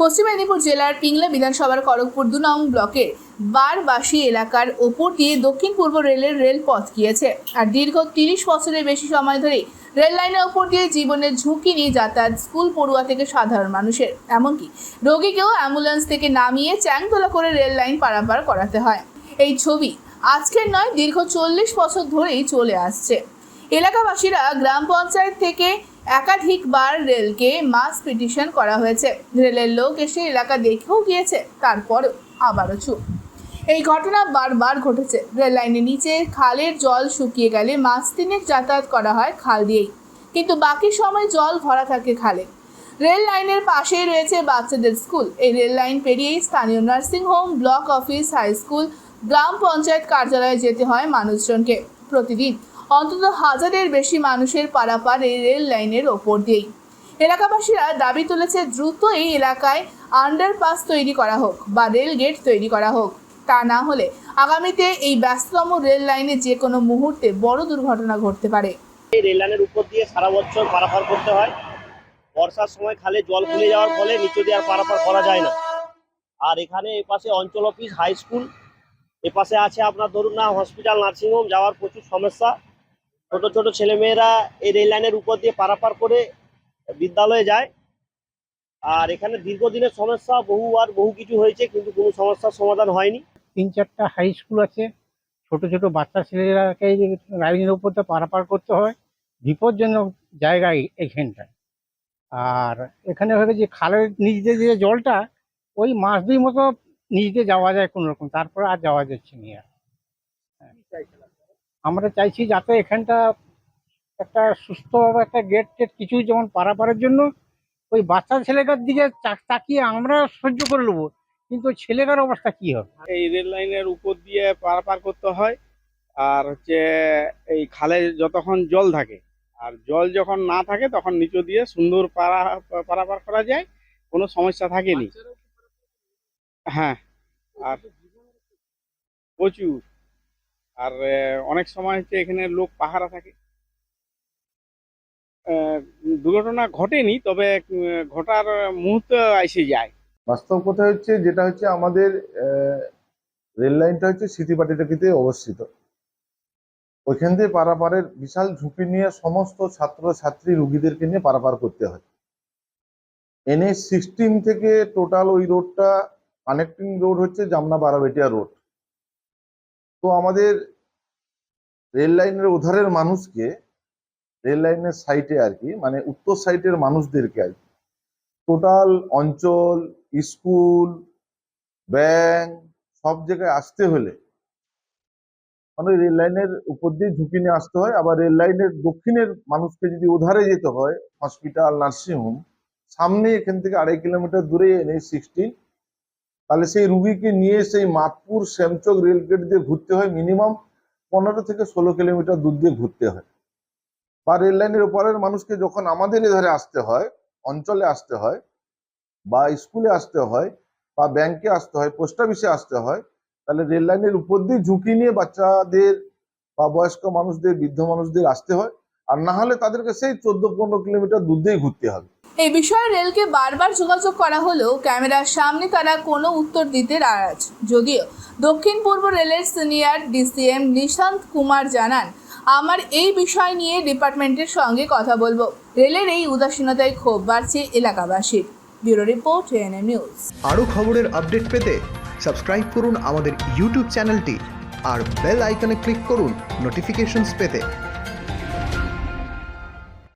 পশ্চিম মেদিনীপুর জেলার পিংলা বিধানসভার খড়গপুর দু নং ব্লকের বারবাসী এলাকার ওপর দিয়ে দক্ষিণ পূর্ব রেলের রেলপথ গিয়েছে। আর দীর্ঘ তিরিশ বছরের বেশি সময় ধরে রেল লাইনের ওপর দিয়ে জীবনের ঝুঁকি নিয়ে যাতায়াত স্কুল পড়ুয়া থেকে সাধারণ মানুষের। এমনকি রোগীকেও অ্যাম্বুলেন্স থেকে নামিয়ে চ্যাংতলা করে রেল লাইন পারাপার করাতে হয়। এই ছবি আজকের নয়, দীর্ঘ চল্লিশ বছর ধরেই চলে আসছে। এলাকাবাসীরা গ্রাম পঞ্চায়েত থেকে একাধিকবার রেলকে মাস পিটিশন করা হয়েছে। রেলের লোক এসে এলাকা দেখেও গিয়েছে, তারপরেও আবারও চুপ। এই ঘটনা বারবার ঘটেছে। রেল লাইনের নিচে খালের জল শুকিয়ে গেলে মাস তিনেক যাতায়াত করা হয় খাল দিয়েই। কিন্তু বাকি সময় জল ভরা থাকে খালে। রেল লাইনের পাশেই রয়েছে বাচ্চাদের স্কুল। এই রেল লাইন পেরিয়েই স্থানীয় nursing home, block office, high school, গ্রাম পঞ্চায়েত কার্যালয়ে যেতে হয় মানুষজনকে প্রতিদিন। অন্তত হাজারের বেশি মানুষের পারাপার এই রেল লাইনের ওপর দিয়েই। এলাকাবাসীরা দাবি তুলেছে দ্রুত এই এলাকায় আন্ডারপাস তৈরি করা হোক বা রেল গেট তৈরি করা হোক। তা না হলে আগামীতে এই ব্যস্ততম রেল লাইনে যে কোনো মুহূর্তে বড় দুর্ঘটনা ঘটতে পারে। এই রেল লাইনের উপর দিয়ে সারা বছর পারাপার করতে হয়। বর্ষার সময় খালে জল ফুলে যাওয়ার ফলে নিচে দিয়ে আর পারাপার করা যায় না। আর এখানে এপাশে অঞ্চল অফিস হাই স্কুল এপাশে আছে আপনার ধরুন না হসপিটাল নার্সিংহোম যাওয়ার প্রচুর সমস্যা। ছোট ছোট ছেলেমেয়েরা এই রেল লাইনের উপর দিয়ে পারাপার করে বিদ্যালয়ে যায়। আর এখানে দীর্ঘদিনের সমস্যা বহু আর বহু কিছু হয়েছে কিন্তু কোনো সমস্যার সমাধান হয়নি। তিন চারটা হাই স্কুল আছে। ছোট ছোট বাচ্চা ছেলেরাকে লাইনের উপর দিয়ে পারাপার করতে হয়। বিপজ্জনক জায়গা এইখানটায়। আর এখানে হবে যে খালের নিচ দিয়ে যে জলটা ওই মাছ দুই মতো নিচ দিয়ে যাওয়া যায় কোনো রকম। তারপরে আর যাওয়া যাচ্ছে না। আর। হ্যাঁ। আমরা চাইছি যাতে এখানটা একটা সুস্থভাবে একটা গেট টেট কিছুই যেমন পারাপারের জন্য ওই বাচ্চা ছেলেটার দিকে তাকিয়ে আমরা সহ্য করে নেব। কিন্তু ওই ছেলেটার অবস্থা কি হবে? এই রেল লাইনের উপর দিয়ে পারাপার করতে হয় আর হচ্ছে এই খালে যতক্ষণ জল থাকে। আর জল যখন না থাকে তখন নিচু দিয়ে সুন্দর পারা পারাপার করা যায় কোনো সমস্যা থাকেনি। হ্যাঁ। আর প্রচুর। আর অনেক সময় হচ্ছে এখানে লোক পাহারা থাকে। দুর্ঘটনা ঘটেনি, তবে ঘটার মুহূর্ত এসে যায়। বাস্তব কথা হচ্ছে, যেটা হচ্ছে আমাদের রেল লাইনটা হচ্ছে স্মৃতিপাটিটাকিতে অবস্থিত। ওইখান দিয়ে পারাপারের বিশাল ঝুঁকি নিয়ে সমস্ত ছাত্র ছাত্রী রুগীদেরকে নিয়ে পারাপার করতে হয়। এনএস সিক্সটিন থেকে টোটাল ওই রোডটা, কানেক্টিং রোড হচ্ছে জামনা বারাবেটিয়া রোড। তো আমাদের রেল লাইনের ওধারের মানুষকে রেল লাইনের সাইটে আর কি মানে উত্তর সাইটের মানুষদেরকে আর কি, টোটাল অঞ্চল, স্কুল, ব্যাংক, সব জায়গায় আসতে হলে মানে রেল লাইনের উপর দিয়ে ঝুঁকি নিয়ে আসতে হয়। আবার রেল লাইনের দক্ষিণের মানুষকে যদি ওধারে যেতে হয় হসপিটাল নার্সিংহোম সামনে এখান থেকে আড়াই কিলোমিটার দূরে এনএইচ সিক্সটিন তাহলে সেই রুগীকে নিয়ে সেই মাতপুর শ্যামচক রেলগেট দিয়ে ঘুরতে হয় মিনিমাম পনেরো থেকে ষোলো কিলোমিটার দূর দিয়ে ঘুরতে হয়। বা রেল লাইনের ওপরের মানুষকে যখন আমাদের এধারে আসতে হয়, অঞ্চলে আসতে হয়, বা স্কুলে আসতে হয়, বা ব্যাংকে আসতে হয় পোস্ট অফিসে আসতে হয়, তাহলে রেল লাইনের উপর দিয়ে ঝুঁকি নিয়ে বাচ্চাদের বা বয়স্ক মানুষদের, বৃদ্ধ মানুষদের আসতে হয়। আর না হলে তাদেরকে সেই চোদ্দ পনেরো কিলোমিটার দূর দিয়েই ঘুরতে হবে। এই বিষয়ে রেলকে বারবার যোগাযোগ করা হলেও ক্যামেরার সামনে তারা কোনো উত্তর দিতে নারাজ যদিও দক্ষিণ পূর্ব রেলের সিনিয়র ডিসিএম নিশান্ত কুমার জানান, আমার এই বিষয় নিয়ে ডিপার্টমেন্টের সঙ্গে কথা বলব। রেলের এই উদাসীনতায় ক্ষোভ বাড়ছে এলাকাবাসীর। Bureau report, ANM news. আরও খবরের আপডেট পেতে সাবস্ক্রাইব করুন আমাদের ইউটিউব চ্যানেলটি আর বেল আইকনে ক্লিক করুন নোটিফিকেশনস পেতে।